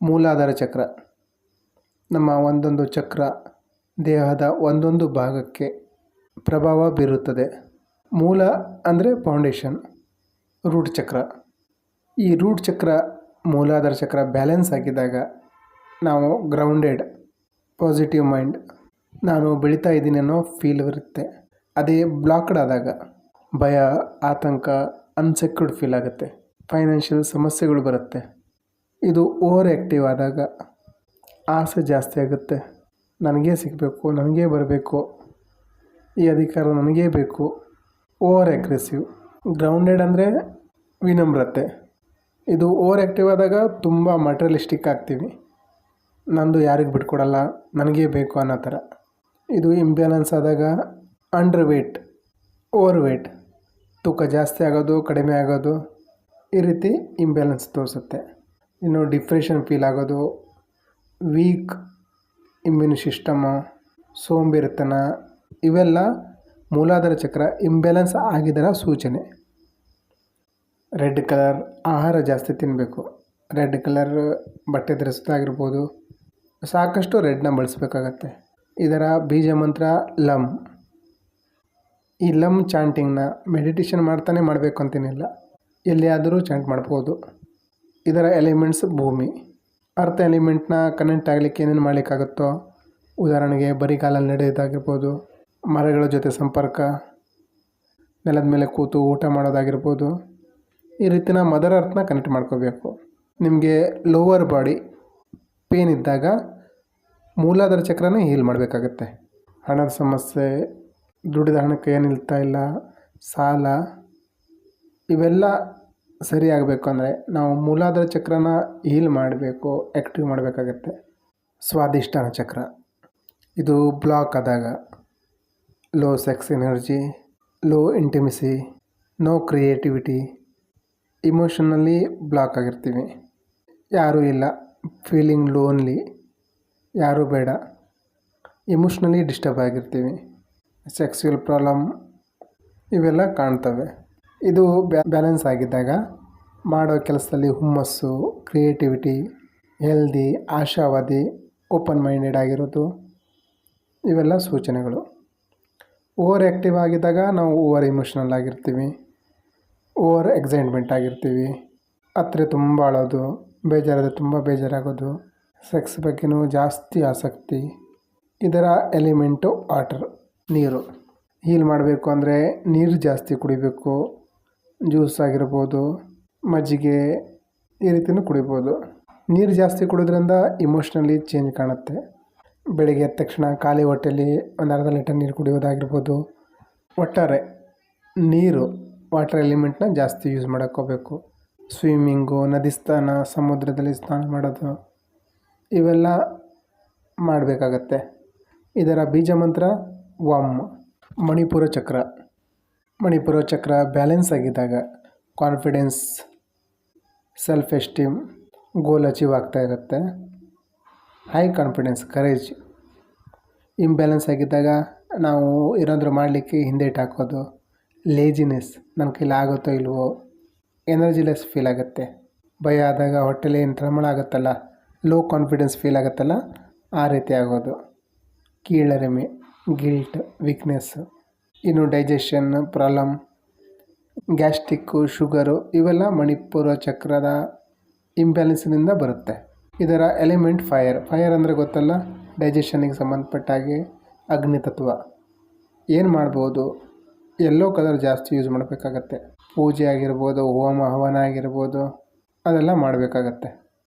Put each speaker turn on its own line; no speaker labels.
ಮೂಲಾಧಾರ ಚಕ್ರ. ನಮ್ಮ ಒಂದೊಂದು ಚಕ್ರ ದೇಹದ ಒಂದೊಂದು ಭಾಗಕ್ಕೆ ಪ್ರಭಾವ ಬೀರುತ್ತದೆ. ಮೂಲ ಅಂದರೆ ಫೌಂಡೇಶನ್ ರೂಟ್ ಚಕ್ರ. ಈ ರೂಟ್ ಚಕ್ರ ಮೂಲಾಧಾರ ಚಕ್ರ ಬ್ಯಾಲೆನ್ಸ್ ಆಗಿದ್ದಾಗ ನಾವು ಗ್ರೌಂಡೆಡ್ ಪಾಸಿಟಿವ್ ಮೈಂಡ್ ನಾನು ಬೆಳೀತಾ ಇದ್ದೀನಿ ಅನ್ನೋ ಫೀಲ್ ಇರುತ್ತೆ. ಅದೇ ಬ್ಲಾಕ್ಡ್ ಆದಾಗ ಭಯ, ಆತಂಕ ಅನ್ಸೆಕ್ಯೂರ್ಡ್ ಫೀಲ್ ಆಗುತ್ತೆ. ಫೈನಾನ್ಷಿಯಲ್ ಸಮಸ್ಯೆಗಳು ಬರುತ್ತೆ. ಇದು ಓವರ್ ಆ್ಯಕ್ಟಿವ್ ಆದಾಗ ಆಸೆ ಜಾಸ್ತಿ ಆಗುತ್ತೆ. ನನಗೇ ಸಿಗಬೇಕು, ನನಗೇ ಬರಬೇಕು, ಈ ಅಧಿಕಾರ ನನಗೇ ಬೇಕು. ಓವರ್ ಅಗ್ರೆಸಿವ್ ಗ್ರೌಂಡೆಡ್ ಅಂದರೆ ವಿನಮ್ರತೆ. ಇದು ಓವರ್ ಆ್ಯಕ್ಟಿವ್ ಆದಾಗ ತುಂಬ ಮಟೀರಿಯಲಿಸ್ಟಿಕ್ ಆಗ್ತೀವಿ. ನಂದು ಯಾರಿಗೆ ಬಿಟ್ಕೊಡಲ್ಲ, ನನಗೇ ಬೇಕು ಅನ್ನೋ ಥರ. ಇದು ಇಂಬ್ಯಾಲೆನ್ಸ್ ಆದಾಗ ಅಂಡರ್ ವೇಟ್, ಓವರ್ ವೇಟ್. ತೂಕ ಜಾಸ್ತಿ ಆಗೋದು, ಕಡಿಮೆ ಆಗೋದು ಈ ರೀತಿ ಇಂಬ್ಯಾಲೆನ್ಸ್ ತೋರಿಸುತ್ತೆ. ಇನ್ನು ಡಿಪ್ರೆಷನ್ ಫೀಲ್ ಆಗೋದು, ವೀಕ್ ಇಮ್ಯೂನ್ ಸಿಸ್ಟಮು ಸೋಂಬೇರಿತನ, ಇವೆಲ್ಲ ಮೂಲಾಧಾರ ಚಕ್ರ ಇಂಬ್ಯಾಲೆನ್ಸ್ ಆಗಿದರ ಸೂಚನೆ. ರೆಡ್ ಕಲರ್ ಆಹಾರ ಜಾಸ್ತಿ ತಿನ್ನಬೇಕು ರೆಡ್ ಕಲರ್ ಬಟ್ಟೆ ಧರಿಸೋದಾಗಿರ್ಬೋದು ಸಾಕಷ್ಟು ರೆಡ್ನ ಬಳಸಬೇಕಾಗತ್ತೆ. ಇದರ ಬೀಜ ಮಂತ್ರ, ಲಮ್. ಈ ಲಮ್ ಚಾಂಟಿಂಗ್ನ ಮೆಡಿಟೇಷನ್ ಮಾಡ್ತಾನೆ ಮಾಡಬೇಕು ಅಂತೇನಿಲ್ಲ. ಎಲ್ಲಿಯಾದರೂ ಚಾಂಟ್ ಮಾಡ್ಬೋದು. ಇದರ ಎಲಿಮೆಂಟ್ಸ್ ಭೂಮಿ. ಅರ್ಥ ಎಲಿಮೆಂಟ್ನ ಕನೆಕ್ಟ್ ಆಗಲಿಕ್ಕೆ ಏನೇನು ಮಾಡಲಿಕ್ಕಾಗುತ್ತೋ, ಉದಾಹರಣೆಗೆ ಬರಿಗಾಲಲ್ಲಿ ನಡೆಯೋದಾಗಿರ್ಬೋದು ಮರಗಳ ಜೊತೆ ಸಂಪರ್ಕ, ನೆಲದ ಮೇಲೆ ಕೂತು ಊಟ ಮಾಡೋದಾಗಿರ್ಬೋದು, ಈ ರೀತಿನ ಮದರ್ ಅರ್ಥನ ಕನೆಕ್ಟ್ ಮಾಡ್ಕೋಬೇಕು. ನಿಮಗೆ ಲೋವರ್ ಬಾಡಿ ಪೇನ್ ಇದ್ದಾಗ ಮೂಲಾಧಾರ ಚಕ್ರನೇ ಹೀಲ್ ಮಾಡಬೇಕಾಗತ್ತೆ. ಹಣದ ಸಮಸ್ಯೆ ದುಡಿದ ಹಣಕ್ಕೆ ಏನಿಲ್ತಾ ನಿಲ್ತಾ ಇಲ್ಲ, ಸಾಲ, ಇವೆಲ್ಲ ಸರಿ ಆಗಬೇಕು ಅಂದರೆ ನಾವು ಮೂಲಾಧಾರ ಚಕ್ರನ ಹೀಲ್ ಮಾಡಬೇಕು ಆ್ಯಕ್ಟಿವ್ ಮಾಡಬೇಕಾಗತ್ತೆ. ಸ್ವಾದಿಷ್ಟಾನ ಚಕ್ರ. ಇದು ಬ್ಲಾಕ್ ಆದಾಗ low sex energy low intimacy no creativity emotionally block ಆಗಿರ್ತೀವಿ. ಯಾರೂ ಇಲ್ಲ ಫೀಲಿಂಗ್ ಲೋನ್ಲಿ ಯಾರೂ ಬೇಡ ಇಮೋಷ್ನಲಿ ಡಿಸ್ಟರ್ಬ್ ಆಗಿರ್ತೀವಿ. ಸೆಕ್ಸುಯಲ್ ಪ್ರಾಬ್ಲಮ್ ಇವೆಲ್ಲ ಕಾಣ್ತವೆ. ಇದು ಬ್ಯಾಲೆನ್ಸ್ ಆಗಿದ್ದಾಗ ಮಾಡೋ ಕೆಲಸದಲ್ಲಿ ಹುಮ್ಮಸ್ಸು, ಕ್ರಿಯೇಟಿವಿಟಿ, ಹೆಲ್ದಿ, ಆಶಾವಾದಿ ಓಪನ್ ಮೈಂಡೆಡ್ ಆಗಿರೋದು. ಇವೆಲ್ಲ ಸೂಚನೆಗಳು. ಓವರ್ ಆ್ಯಕ್ಟಿವ್ ಆಗಿದ್ದಾಗ ನಾವು ಓವರ್ ಇಮೋಷ್ನಲ್ ಆಗಿರ್ತೀವಿ. ಓವರ್ ಎಕ್ಸೈಟ್ಮೆಂಟ್ ಆಗಿರ್ತೀವಿ. ಹತ್ರ ತುಂಬ ಅಳೋದು, ಬೇಜಾರಾದರೆ ತುಂಬ ಬೇಜಾರಾಗೋದು. ಸೆಕ್ಸ್ ಬಗ್ಗೆನೂ ಜಾಸ್ತಿ ಆಸಕ್ತಿ. ಇದರ ಎಲಿಮೆಂಟು ವಾಟರ್, ನೀರು. ಹೀಲ್ ಮಾಡಬೇಕು ಅಂದರೆ ನೀರು ಜಾಸ್ತಿ ಕುಡಿಬೇಕು. ಜ್ಯೂಸ್ ಆಗಿರ್ಬೋದು, ಮಜ್ಜಿಗೆ ಈ ರೀತಿಯೂ ಕುಡಿಬೋದು. ನೀರು ಜಾಸ್ತಿ ಕುಡಿದ್ರಿಂದ ಇಮೋಷ್ನಲಿ ಚೇಂಜ್ ಕಾಣುತ್ತೆ. ಬೆಳಿಗ್ಗೆ ಎದ್ದ ತಕ್ಷಣ ಖಾಲಿ ಹೊಟ್ಟೆಲಿ ಒಂದು ಅರ್ಧ ಲೀಟರ್ ನೀರು ಕುಡಿಯೋದಾಗಿರ್ಬೋದು. ಒಟ್ಟಾರೆ ನೀರು ವಾಟರ್ ಎಲಿಮೆಂಟ್ನ ಜಾಸ್ತಿ ಯೂಸ್ ಮಾಡೋಕ್ಕೋಬೇಕು ಸ್ವಿಮ್ಮಿಂಗು ನದಿ ಸ್ನಾನ, ಸಮುದ್ರದಲ್ಲಿ ಸ್ನಾನ ಮಾಡೋದು, ಇವೆಲ್ಲ ಮಾಡಬೇಕಾಗತ್ತೆ. ಇದರ ಬೀಜ ಮಂತ್ರ ವಮ್, ಮಣಿಪುರ ಚಕ್ರ. ಮಣಿಪುರ ಚಕ್ರ ಬ್ಯಾಲೆನ್ಸ್ ಆಗಿದ್ದಾಗ confidence self esteem goal achieve ಆಗ್ತಾ ಇರುತ್ತೆ. ಹೈ ಕಾನ್ಫಿಡೆನ್ಸ್ ಕರೇಜ್ ಇಂಬ್ಯಾಲೆನ್ಸ್ ಆಗಿದ್ದಾಗ ನಾವು ಏನಾದರೂ ಮಾಡಲಿಕ್ಕೆ ಹಿಂದೇಟ್ ಹಾಕೋದು ಲೇಜಿನೆಸ್ ನನ್ನ ಕೈಲಿ ಆಗುತ್ತೋ ಇಲ್ವೋ ಎನರ್ಜಿಲೆಸ್ ಫೀಲ್ ಆಗುತ್ತೆ. ಭಯ ಆದಾಗ ಹೊಟ್ಟೆಲಿ ಏನು ತಳಮಳ ಆಗುತ್ತಲ್ಲ ಲೋ ಕಾನ್ಫಿಡೆನ್ಸ್ ಫೀಲ್ ಆಗುತ್ತಲ್ಲ, ಆ ರೀತಿ ಆಗೋದು. ಕೀಳರಿಮೆ ಗಿಲ್ಟ್ ವೀಕ್ನೆಸ್ಸು ಇನ್ನು ಡೈಜೆಷನ್ ಪ್ರಾಬ್ಲಮ್ ಗ್ಯಾಸ್ಟಿಕ್ಕು ಶುಗರು ಇವೆಲ್ಲ ಮಣಿಪುರ ಚಕ್ರದ ಇಂಬ್ಯಾಲೆನ್ಸಿನಿಂದ ಬರುತ್ತೆ. ಇದರ ಎಲಿಮೆಂಟ್ ಫೈರ್ ಫೈರ್ ಅಂದರೆ ಗೊತ್ತಲ್ಲ? ಡೈಜೆಷನಿಗೆ ಸಂಬಂಧಪಟ್ಟ ಹಾಗೆ ಅಗ್ನಿ ತತ್ವ. ಏನು ಮಾಡ್ಬೋದು? ಎಲ್ಲೋ ಕಲರ್ ಜಾಸ್ತಿ ಯೂಸ್ ಮಾಡಬೇಕಾಗತ್ತೆ. ಪೂಜೆ ಆಗಿರ್ಬೋದು, ಹೋಮ ಹವನ ಆಗಿರ್ಬೋದು, ಅದೆಲ್ಲ ಮಾಡಬೇಕಾಗತ್ತೆ.